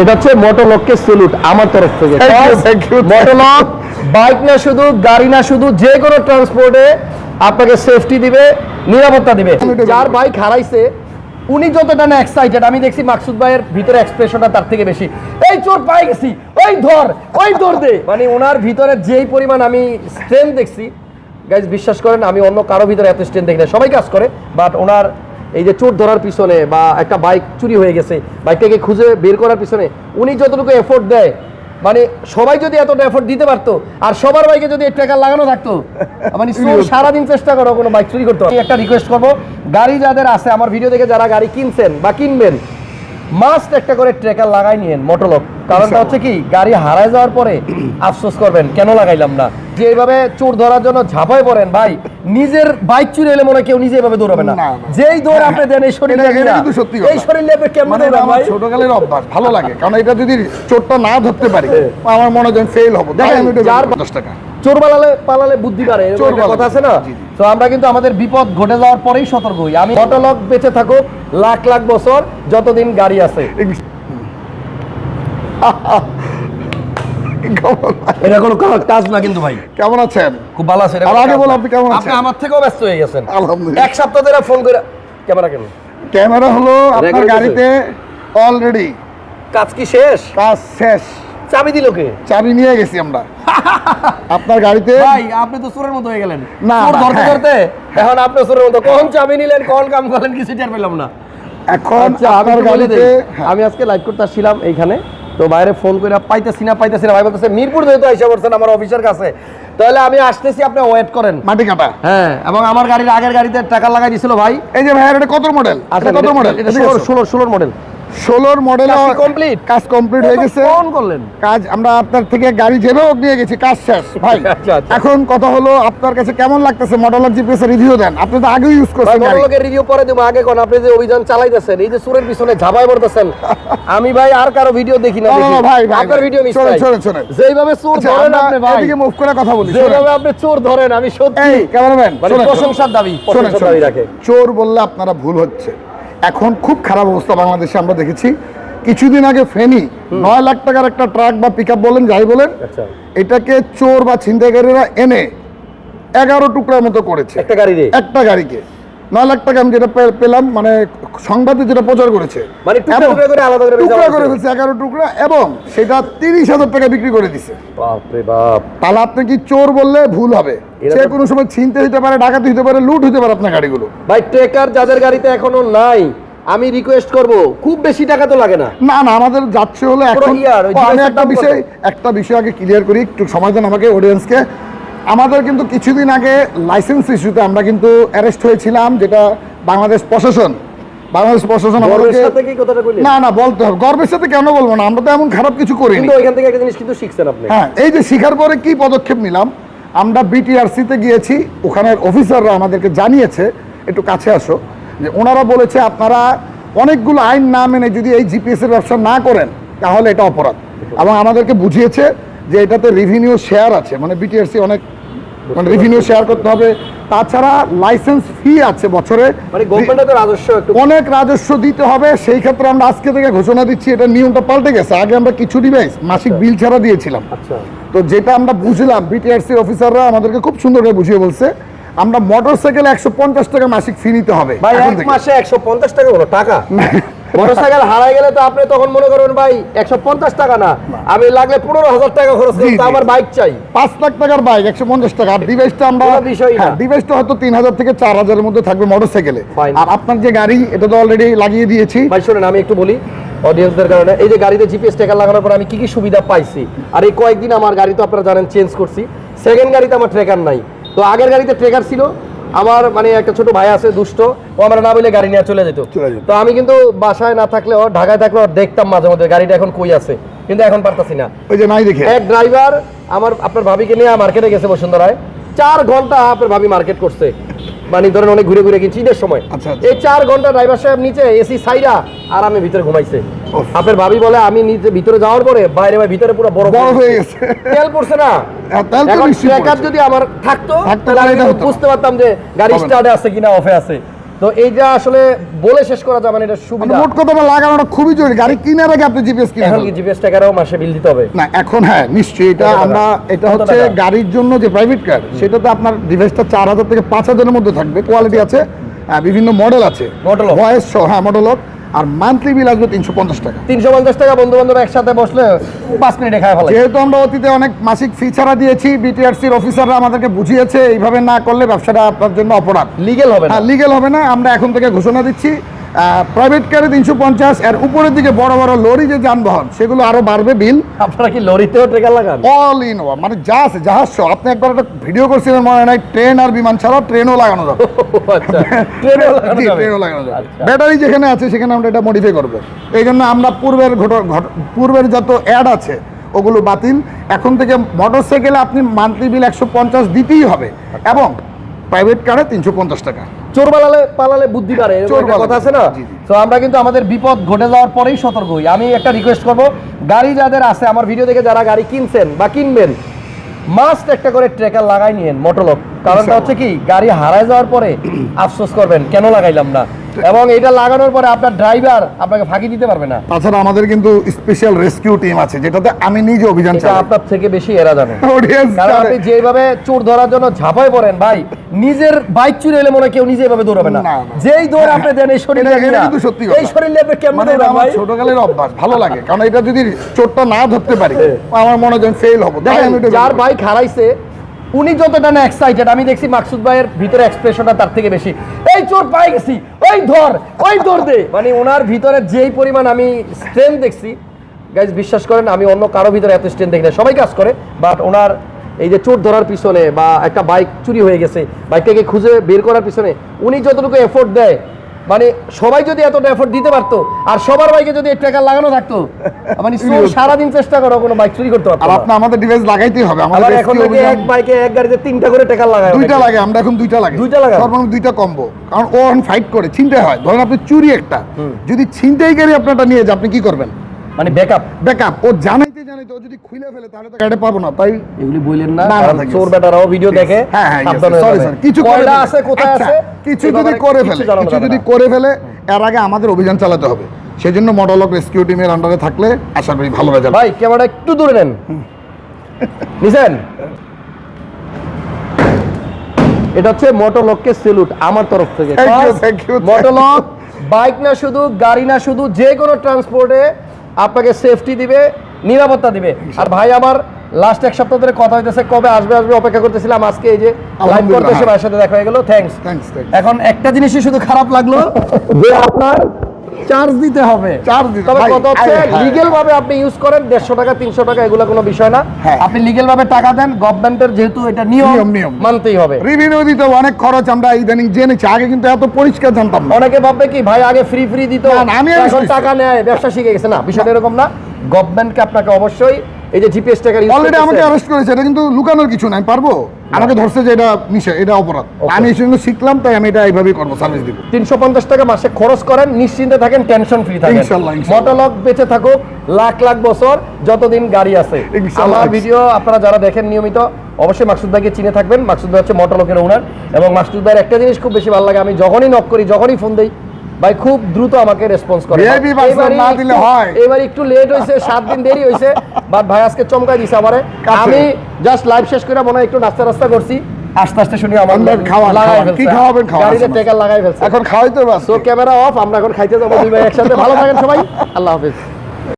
এটা হচ্ছে মোটোলককে সেলুট আমার তরফ থেকে। মোটোলক বাইক না শুধু গাড়ি না শুধু যে কোনো ট্রান্সপোর্টে আপনাকে সেফটি দিবে নিরাপত্তা দিবে। যার বাইক হারাইছে উনি যতটা না এক্সাইটেড আমি দেখছি মাকসুদ ভাইয়ের ভিতরে এক্সপ্রেশনটা তার থেকে বেশি। এই চোর পাই গেছি ওই ধর ওই ধর দে। মানে ওনার ভিতরে যেই পরিমাণ আমি স্ট্রেংথ দেখছি গাইজ বিশ্বাস করেন আমি অন্য কারও ভিতরে এত স্ট্রেংথ দেখি না। সবাই কাজ করে বাট ওনার এই যে চোর ধরার পিছনে বা একটা বাইক চুরি হয়ে গেছে বাইকটাকে খুঁজে বের করার পিছনে উনি যতটুকু এফোর্ট দেয় মানে সবাই যদি এতটা এফোর্ট দিতে পারতো আর সবার বাইকে যদি ট্রেকার লাগানো থাকতো মানে সারাদিন চেষ্টা করো কোনো বাইক চুরি করতে একটা রিকোয়েস্ট করব গাড়ি যাদের আছে আমার ভিডিও দেখে যারা গাড়ি কিনছেন বা কিনবেন মাস্ট একটা করে ট্রেকার লাগাই নিয়েন মোটরলক কারণটা হচ্ছে কি গাড়ি হারায় যাওয়ার পরে আফসোস করবেন কেন লাগাইলাম না? যে এইভাবে চোর ধরার জন্য ঝাঁপায় পড়েন ভাই নিজের বাইক চুরি এলে মনে হয় কেউ নিজে এভাবে দৌড়াবে না। যেই দৌড় আপনি দেন এই শরীর কিন্তু সত্যি কথা। এই শরীর লেপে কেমন মানে আমার ভাই? ছোটকালের অভ্যাস ভালো লাগে। কারণ এটা যদি চোরটা না ধরতে পারি আমার মনে হয় ফেল হব। দেখেন, যার- পঞ্চাশ টাকা। চোর পালালে পালালে বুদ্ধি পারে এরকম চোর কথা আছে না। তো আমরা কিন্তু আমাদের বিপদ ঘটে যাওয়ার পরেই সতর্ক হই। আমি অটোলক বেঁচে থাকুক লাখ লাখ বছর যতদিন গাড়ি আছে। এটা কোনো কাজ না কিন্তু ভাই। কেমন আছেন? খুব ভালো আছে আর আগে বলো আপনি কেমন আপনি আমার থেকেও ব্যস্ত হয়ে গেছেন। আলহামদুলিল্লাহ। এক সপ্তাহ ধরে ফোন করে ক্যামেরা কেন ক্যামেরা হলো আপনার গাড়িতে অলরেডি কাজ কি শেষ? কাজ শেষ। চাবি দিল কে? চাবি নিয়ে গেছি আমরা। আপনার গাড়িতে ভাই আপনি তো চোরের মতো হয়ে গেলেন। না, চোর না, ধরতে হ্যাঁ। ধরতে এখন আপনি চোরের মতো। কখন চাবি নিলেন কখন কাম করলেন কিছু টের পেলাম না। এখন আচ্ছা আপনার গাড়িতে হ্যাঁ, আমি আজকে লাইভ করতে আসছিলাম এইখানে। তো বাইরে ফোন করে পাইতেছি না পাইতেছি না। ভাই বলতেছে মিরপুর যেহেতু এসে পড়ছেন আমার অফিসের কাছে। তাহলে আমি আসতেছি আপনি ওয়েট করেন। মাটি কাটা। হ্যাঁ এবং আমার গাড়ির আগের গাড়িতে টাকা লাগাই দিছিল ভাই। এই যে ভাই এটা কত মডেল আচ্ছা কত মডেল এটা ষোলো ষোলো ষোলোর মডেল ষোলোর মডেল কাজ কি complete? কাজ কমপ্লিট হয়ে গেছে। ফোন করলেন? কাজ আমরা আপনার থেকে গাড়ি যেভাবে হোক নিয়ে গেছি কাজ শেষ ভাই। আচ্ছা, আচ্ছা। এখন কথা হলো আপনার কাছে কেমন লাগতেছে জিপিএস রিভিউ দেন? আপনি তো আগেও ইউজ করছেন রিভিউ পরে দেবো। আগে কোন আপনি যে অভিযান চালাইতেছেন এই যে সুরের পিছনে ঝাপাই পড়তেছেন আমি ভাই আর কারও ভিডিও দেখি না ভাই, আপনার ভিডিও মিস শোনেন, শোনেন, শোনেন। যেইভাবে চোর আচ্ছা, ধরেন আপনি ভাই। এদিকে মুভ করে কথা বলি আপনি চোর ধরেন আমি সত্যি ক্যামেরাম্যান প্রশংসার দাবি প্রশংসার দাবি রাখে। চোর বললে আপনারা ভুল হচ্ছে। এখন খুব খারাপ অবস্থা বাংলাদেশে আমরা দেখেছি। কিছুদিন আগে ফেনি নয় লাখ টাকার একটা ট্রাক বা পিক বলেন যাই বলেন আচ্ছা। এটাকে চোর বা ছিনতাইকারীরা এনে এগারো টুকরার মতো করেছে। একটা গাড়ি একটা গাড়িকে। নয় লাখ টাকা আমি যেটা পেলাম মানে সংবাদে যেটা প্রচার করেছে মানে টুকরা করে ফেলছে এগারো টুকরা এবং সেটা তিরিশ হাজার টাকা বিক্রি করে দিছে। তাহলে আপনি কি চোর বললে ভুল হবে? সে কোনো সময় ছিনতে হতে পারে ডাকাতি হতে পারে লুট হতে পারে আপনার গাড়িগুলো। ভাই ট্রেকার যাদের গাড়িতে এখনও নাই আমি রিকোয়েস্ট করব খুব বেশি টাকা তো লাগে না। না না আমাদের যাচ্ছে হলো এখন আমি একটা বিষয় একটা বিষয় আগে ক্লিয়ার করি একটু সময় দেন আমাকে অডিয়েন্সকে আমাদের কিন্তু কিছুদিন আগে লাইসেন্স ইস্যুতে আমরা কিন্তু অ্যারেস্ট হয়েছিলাম যেটা বাংলাদেশ প্রশাসন। বাংলাদেশ প্রশাসন আমাদেরকে না না বলতে হবে। গর্বের সাথে কেন বলব না? আমরা তো এমন খারাপ কিছু করিনি। কিন্তু ওইখান থেকে একটা জিনিস কিন্তু শিখছেন আপনি। হ্যাঁ এই যে শিখার পরে কি পদক্ষেপ নিলাম? আমরা বিটিআরসিতে গিয়েছি ওখানের অফিসাররা আমাদেরকে জানিয়েছে একটু কাছে আসো যে ওনারা বলেছে আপনারা অনেকগুলো আইন না মেনে যদি এই জিপিএস এর ব্যবসা না করেন তাহলে এটা অপরাধ। এবং আমাদেরকে বুঝিয়েছে যে এটাতে রেভিনিউ শেয়ার আছে। মানে বিটিআরসি অনেক মানে রেভিনিউ শেয়ার করতে হবে। তাছাড়া লাইসেন্স ফি আছে বছরে। মানে অনেক রাজস্ব দিতে হবে। সেই ক্ষেত্রে আমরা আজকে থেকে ঘোষণা দিচ্ছি এটা নিয়মটা পাল্টে গেছে। আগে আমরা কিছু ডিভাইস মাসিক বিল ছাড়া দিয়েছিলাম। আচ্ছা। তো যেটা আমরা বুঝলাম বিটিআরসি অফিসাররা আমাদেরকে খুব সুন্দর করে বুঝিয়ে বলছে আমরা মোটর সাইকেল একশো পঞ্চাশ টাকা মাসিক ফি নিতে হবে। মাসে একশো পঞ্চাশ টাকা টাকা। মোটরসাইকেল হারাই গেলে তো আপনি তখন মনে করবেন ভাই একশো পঞ্চাশ টাকা না। আমি লাগলে পনেরো হাজার টাকা খরচ জি। আমার বাইক চাই। পাঁচ লাখ টাকার বাইক একশো পঞ্চাশ টাকা। আর ডিভাইসটা আমরা না। হ্যাঁ ডিভাইসটা হয়তো তিন হাজার থেকে চার হাজারের মধ্যে থাকবে মোটর সাইকেলে Fine. আর আপনার যে গাড়ি এটা তো অলরেডি লাগিয়ে দিয়েছি। ভাই শোনেন আমি একটু বলি অডিয়েন্সদের কারণে। এই যে গাড়িতে জিপিএস ট্রেকার লাগানোর পর আমি কি কি সুবিধা পাইছি? আর এই কয়েকদিন আমার গাড়ি তো আপনারা জানেন চেঞ্জ করছি। সেকেন্ড গাড়িতে আমার ট্রেকার নাই। তো আগের গাড়িতে ট্রেকার ছিল আমার মানে একটা ছোট ভাই আছে দুষ্ট। ও আমরা না বলে গাড়ি নিয়ে চলে যেত। তো আমি কিন্তু বাসায় না থাকলে ঢাকায় থাকলে দেখতাম মাঝে মধ্যে গাড়িটা এখন কই আছে। কিন্তু এখন পারতাছি না। ওই যে নাই দেখে। এক ড্রাইভার আমার আপনার ভাবিকে নিয়ে মার্কেটে গেছে বসুন্ধরায়। চার ঘণ্টা আপনার ভাবি মার্কেট করছে। মানে ধরেন অনেক ঘুরে ঘুরে গেছি ঈদের সময়। আচ্ছা, আচ্ছা। এই চার ঘণ্টা ড্রাইভার সাহেব নিচে এসি সাইরা আর আমি ভিতরে ঘুমাইছে। আপের আপনার ভাবি বলে আমি নিজে ভিতরে যাওয়ার পরে বাইরে বাইরে ভিতরে পুরো বড় বড় হয়ে গেছে। তেল পড়ছে না? এখন। যদি আমার থাকতো তাহলে। বুঝতে পারতাম যে গাড়ি স্টার্টে আছে কিনা অফে আছে। তো এইটা আসলে বলে শেষ করা যাবে না এটা মানে সুবিধা মোট কথাটা লাগানোটা খুবই জরুরি। গাড়ি কেনার আগে আপনি জিপিএস কিনে এখন জিপিএস টাকারও মাসে বিল দিতে হবে? না এখন হ্যাঁ নিশ্চয়ই এটা আমরা এটা হচ্ছে গাড়ির জন্য যে প্রাইভেট কার সেটা তো আপনার ডিভাইসটা চার হাজার থেকে পাঁচ হাজারের মধ্যে থাকবে। কোয়ালিটি আছে হ্যাঁ, বিভিন্ন মডেল আছে। মডেল? ভয়েস সহ হ্যাঁ মডেল lock। আর মান্থলি বিল আসবে তিনশো পঞ্চাশ টাকা। তিনশো পঞ্চাশ টাকা বন্ধু বান্ধব একসাথে বসলে পাঁচ মিনিটে খায় ভালো। যেহেতু আমরা অতীতে অনেক মাসিক ফি ছাড়া দিয়েছি বিটিআরসির অফিসাররা আমাদেরকে বুঝিয়েছে এইভাবে না করলে ব্যবসাটা আপনার জন্য অপরাধ। লিগেল হবে না। হ্যাঁ লিগেল হবে না। আমরা এখন থেকে ঘোষণা দিচ্ছি প্রাইভেট কারে তিনশো পঞ্চাশ এর উপরের দিকে বড় বড় লরি যে যানবাহন সেগুলো আরও বাড়বে বিল। আপনারা কি লরিতেও ট্রেকার লাগান? অল ইন ওয়ান মানে যা আছে জাহাজ সহ। আপনি একবার একটা ভিডিও করছিলেন মনে হয় নাই ট্রেন আর বিমান ছাড়া ট্রেনও লাগানো যাবে। আচ্ছা ট্রেনও লাগানো যাবে। আচ্ছা। ব্যাটারি যেখানে আছে সেখানে আমরা এটা মডিফাই করব। এই জন্য আমরা পূর্বের পূর্বের যত অ্যাড আছে ওগুলো বাতিল। এখন থেকে মোটরসাইকেলে আপনি মান্থলি বিল একশো পঞ্চাশ দিতেই হবে। এবং প্রাইভেট কারে তিনশো পঞ্চাশ টাকা। চোর পালালে পালালে বুদ্ধি পারে চোর কথা আছে না। তো আমরা কিন্তু আমাদের বিপদ ঘটে যাওয়ার পরেই সতর্ক হই। আমি একটা রিকোয়েস্ট করব গাড়ি যাদের আছে আমার ভিডিও দেখে যারা গাড়ি কিনছেন বা কিনবেন মাস্ট একটা করে ট্রেকার লাগাই নিয়েন মোটরলক কারণটা হচ্ছে কি গাড়ি হারায় যাওয়ার পরে আফসোস করবেন কেন লাগাইলাম না? এবং এটা লাগানোর পরে আপনার ড্রাইভার আপনাকে ফাঁকি দিতে পারবে না। তাছাড়া আমাদের কিন্তু স্পেশাল রেস্কিউ টিম আছে যেটাতে আমি নিজে অভিযান চালাই। আপনার থেকে বেশি এরা জানে। কারণ আপনি যেভাবে চোর ধরার জন্য ঝাঁপায় পড়েন ভাই নিজের বাইক চুরি এলে মনে হয় কেউ নিজে এভাবে দৌড়াবে না। যেই দৌড় আপনি দেন এই শরীর কিন্তু সত্যি। এই শরীর আপনি কেমন মানে দৌড়ান ভাই? ছোটকালের অভ্যাস ভালো লাগে। কারণ এটা যদি চোরটা না ধরতে পারি আমার মনে হয় ফেল হব। যার। বাইক হারাইছে উনি যতটা না এক্সাইটেড আমি দেখছি মাকসুদ ভাইয়ের ভিতরে এক্সপ্রেশনটা তার থেকে বেশি। এই চোর পাই গেছি, ওই ধর ওই ধর দে। মানে ওনার ভিতরে যেই পরিমাণ আমি স্ট্রেংথ দেখছি গাইজ বিশ্বাস করেন, আমি অন্য কারও ভিতরে এত স্ট্রেংথ দেখি না। সবাই কাজ করে বাট ওনার এই যে চোর ধরার পিছনে বা একটা বাইক চুরি হয়ে গেছে বাইকটাকে খুঁজে বের করার পিছনে, উনি যতটুকু এফোর্ট দেয় মানে সবাই যদি এতটা এফোর্ট দিতে পারতো আর সবার বাইকে যদি টাকা লাগানো থাকতো মানে সারাদিন চেষ্টা করো কোনো বাইক চুরি করতে পারতো আপনি আমাদের ডিভাইস লাগাইতেই হবে আমাদের এখন অভিযান- এক বাইকে এক গাড়িতে তিনটা করে টাকা লাগায় দুইটা লাগে আমরা এখন দুইটা লাগে। দুইটা লাগে সর্বনিম্ন দুইটা কম্বো কারণ ও এখন ফাইট করে ছিনতে হয়। ধরেন আপনি চুরি একটা। যদি ছিনতেই গাড়ি আপনারটা নিয়ে যায় আপনি কি করবেন? মানে ব্যাকআপ ব্যাকআপ ও জানাইতে জানাইতে ও যদি খুলে ফেলে তাহলে তো গাড়ি পাবো না তাই এগুলি বললেন না না, না, কারণ ঠিক আছে। চোর বেটারাও ভিডিও দেখে হ্যাঁ হ্যাঁ সরি যাবে। কিছু কয়লা আছে কোথায় আচ্ছা, আছে? কিছু যদি করে ফেলে কিছু যদি করে ফেলে এর আগে আমাদের অভিযান চালাতে হবে। সেজন্য মডলক রেস্কিউ টিমের আন্ডারে থাকলে আশা করি ভালো রেজাল্ট ভাই ক্যামেরা একটু দূরে নেন। নিছেন? এটা হচ্ছে মোটরলককে সেলুট আমার তরফ থেকে। মোটরলক বাইক না শুধু গাড়ি না শুধু যে কোনো ট্রান্সপোর্টে আপনাকে সেফটি দিবে। নিরাপত্তা দিবে। আর ভাই আমার লাস্ট এক সপ্তাহ ধরে কথা হইতেছে কবে আসবে আসবে অপেক্ষা করতেছিলাম আজকে এই যে লাইভ করতেছে হ্যাঁ। ভাইয়ের সাথে দেখা হয়ে গেল থ্যাঙ্কস থ্যাঙ্কস থ্যাঙ্কস এখন একটা জিনিসই শুধু খারাপ লাগল যে আপনার চার্জ দিতে হবে। Charge দিতে- তবে কত হচ্ছে হ্যাঁ। ভাবে আপনি ইউজ করেন দেড়শো টাকা তিনশো টাকা এগুলো কোনো বিষয় না। হ্যাঁ। আপনি লিগেল ভাবে টাকা দেন গভর্নমেন্টের যেহেতু এটা নিয়ম নিয়ম। মানতেই হবে। রিভিনিউ দিতে অনেক খরচ আমরা ইদানিং জেনেছি আগে কিন্তু এত পরিষ্কার জানতাম না। অনেকে ভাববে কি ভাই আগে ফ্রি ফ্রি দিত আমি এখন টাকা নেয় ব্যবসা শিখে গেছে। না বিষয়টা এরকম না। গভর্নমেন্টকে আপনাকে অবশ্যই এই যে জিপিএস টাকার অলরেডি আমাকে অ্যারেস্ট করেছে এটা কিন্তু লুকানোর কিছু নাই পারব? আমাকে ধরছে যে এটা মিশে এটা অপরাধ। আমি এই সঙ্গে শিখলাম তাই আমি এটা এইভাবেই করব সার্ভিস দিব। তিনশো পঞ্চাশ টাকা মাসে খরচ করেন নিশ্চিন্তে থাকেন টেনশন ফ্রি থাকেন। ইনশাল্লাহ। মোটরলক বেঁচে থাকুক লাখ লাখ বছর যতদিন গাড়ি আছে। আমার ভিডিও আপনারা যারা দেখেন নিয়মিত অবশ্যই মাকসুদ ভাইকে চিনে থাকবেন। মাকসুদ ভাই হচ্ছে মোটরলকের ওনার এবং মাকসুদ ভাইয়ের একটা জিনিস খুব বেশি ভালো লাগে আমি যখনই নক করি যখনই ফোন দেই ভাই খুব দ্রুত আমাকে রেসপন্স করে। না দিলে হয়। এবার একটু লেট হয়েছে সাত দিন দেরি হয়েছে বাট ভাই আজকে চমকাই দিছে আমারে। আমি জাস্ট লাইভ শেষ করে মনে একটু নাস্তা রাস্তা করছি। আস্তে আস্তে শুনি আমার লাগ খাওয়া লাগাই। কি খাওয়াবেন, খাওয়া গাড়িতে টেকার লাগাই ফেলছে। এখন খাওয়াই তো বাস। সো ক্যামেরা অফ আমরা এখন খাইতে যাব দুই ভাই একসাথে। ভালো থাকেন সবাই। আল্লাহ হাফিজ।